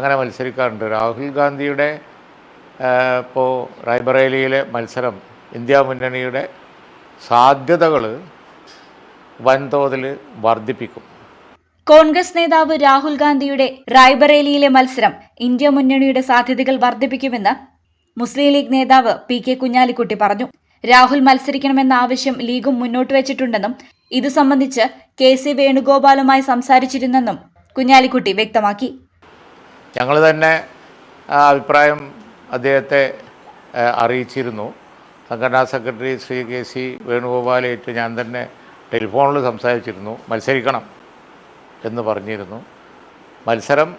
അങ്ങനെ മത്സരിക്കാറുണ്ട്. രാഹുൽ ഗാന്ധിയുടെ ഇപ്പോൾ റായ്ബറേലിയിലെ മത്സരം ഇന്ത്യ മുന്നണിയുടെ സാധ്യതകൾ വൻതോതിൽ വർദ്ധിപ്പിക്കും. കോൺഗ്രസ് നേതാവ് രാഹുൽ ഗാന്ധിയുടെ റായ്ബറേലിയിലെ മത്സരം ഇന്ത്യ മുന്നണിയുടെ സാധ്യതകൾ വർദ്ധിപ്പിക്കുമെന്ന് മുസ്ലിം ലീഗ് നേതാവ് പി കെ കുഞ്ഞാലിക്കുട്ടി പറഞ്ഞു. രാഹുൽ മത്സരിക്കണമെന്ന ആവശ്യം ലീഗും മുന്നോട്ട് വെച്ചിട്ടുണ്ടെന്നും ഇതു സംബന്ധിച്ച് കെ സി വേണുഗോപാലുമായി സംസാരിച്ചിരുന്നെന്നും കുഞ്ഞാലിക്കുട്ടി വ്യക്തമാക്കി. ഞങ്ങൾ തന്നെ ആ അഭിപ്രായം അദ്ദേഹത്തെ അറിയിച്ചിരുന്നു. സംഘടനാ സെക്രട്ടറി ശ്രീ കെ സി വേണുഗോപാലായിട്ട് ഞാൻ തന്നെ ടെലിഫോണിൽ സംസാരിച്ചിരുന്നു. മത്സരിക്കണം എന്ന് പറഞ്ഞിരുന്നു. മത്സരം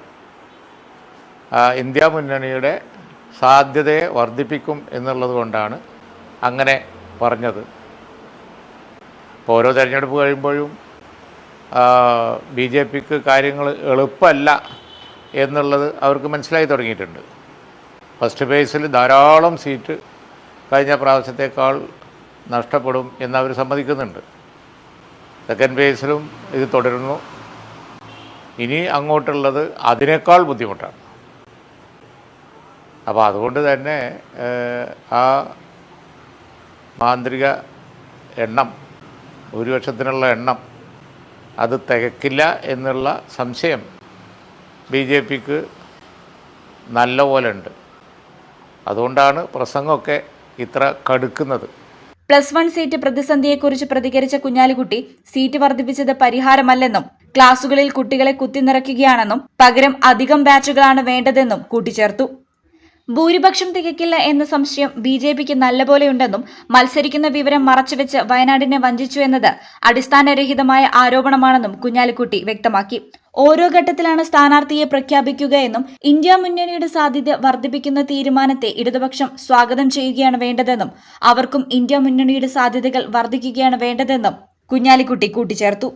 ഇന്ത്യ മുന്നണിയുടെ സാധ്യതയെ വർദ്ധിപ്പിക്കും എന്നുള്ളത് കൊണ്ടാണ് അങ്ങനെ പറഞ്ഞത്. ഓരോ തെരഞ്ഞെടുപ്പ് കഴിയുമ്പോഴും ബി ജെ പിക്ക് കാര്യങ്ങൾ എളുപ്പമല്ല എന്നുള്ളത് അവർക്ക് മനസ്സിലായി തുടങ്ങിയിട്ടുണ്ട്. ഫസ്റ്റ് ഫേസിൽ ധാരാളം സീറ്റ് കഴിഞ്ഞ പ്രാവശ്യത്തേക്കാൾ നഷ്ടപ്പെടും എന്നവർ സമ്മതിക്കുന്നുണ്ട്. സെക്കൻഡ് ഫേസിലും ഇത് തുടരുന്നു. ഇനി അങ്ങോട്ടുള്ളത് അതിനേക്കാൾ ബുദ്ധിമുട്ടാണ്. അപ്പോൾ അതുകൊണ്ട് തന്നെ ആ മാന്ത്രിക എണ്ണം ഭൂരിപക്ഷത്തിനുള്ള എണ്ണം അത് തികക്കില്ല എന്നുള്ള സംശയം ബി ജെ പിക്ക് നല്ല പോലെ ഉണ്ട് അതുകൊണ്ടാണ് പ്രസംഗമൊക്കെ ഇത്ര കടുക്കുന്നത്. പ്ലസ് വൺ സീറ്റ് പ്രതിസന്ധിയെക്കുറിച്ച് പ്രതികരിച്ച കുഞ്ഞാലിക്കുട്ടി സീറ്റ് വർദ്ധിപ്പിച്ചത് പരിഹാരമല്ലെന്നും ക്ലാസുകളിൽ കുട്ടികളെ കുത്തിനിറയ്ക്കുകയാണെന്നും പകരം അധികം ബാച്ചുകളാണ് വേണ്ടതെന്നും കൂട്ടിച്ചേർത്തു. ഭൂരിപക്ഷം തികക്കില്ല എന്ന സംശയം ബി ജെ പിക്ക് നല്ലപോലെയുണ്ടെന്നും മത്സരിക്കുന്ന വിവരം മറച്ചുവെച്ച് വയനാടിനെ വഞ്ചിച്ചു എന്നത് അടിസ്ഥാനരഹിതമായ ആരോപണമാണെന്നും കുഞ്ഞാലിക്കുട്ടി വ്യക്തമാക്കി. ഓരോ ഘട്ടത്തിലാണ് സ്ഥാനാർത്ഥിയെ പ്രഖ്യാപിക്കുക എന്നും ഇന്ത്യ മുന്നണിയുടെ സാധ്യത വർദ്ധിപ്പിക്കുന്ന തീരുമാനത്തെ ഇടതുപക്ഷം സ്വാഗതം ചെയ്യുകയാണ് വേണ്ടതെന്നും അവർക്കും ഇന്ത്യ മുന്നണിയുടെ സാധ്യതകൾ വർദ്ധിക്കുകയാണ് വേണ്ടതെന്നും കുഞ്ഞാലിക്കുട്ടി കൂട്ടിച്ചേർത്തു.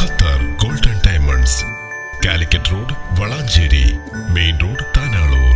Qatar golden diamonds Calicut road Valanchery main road Tanalur.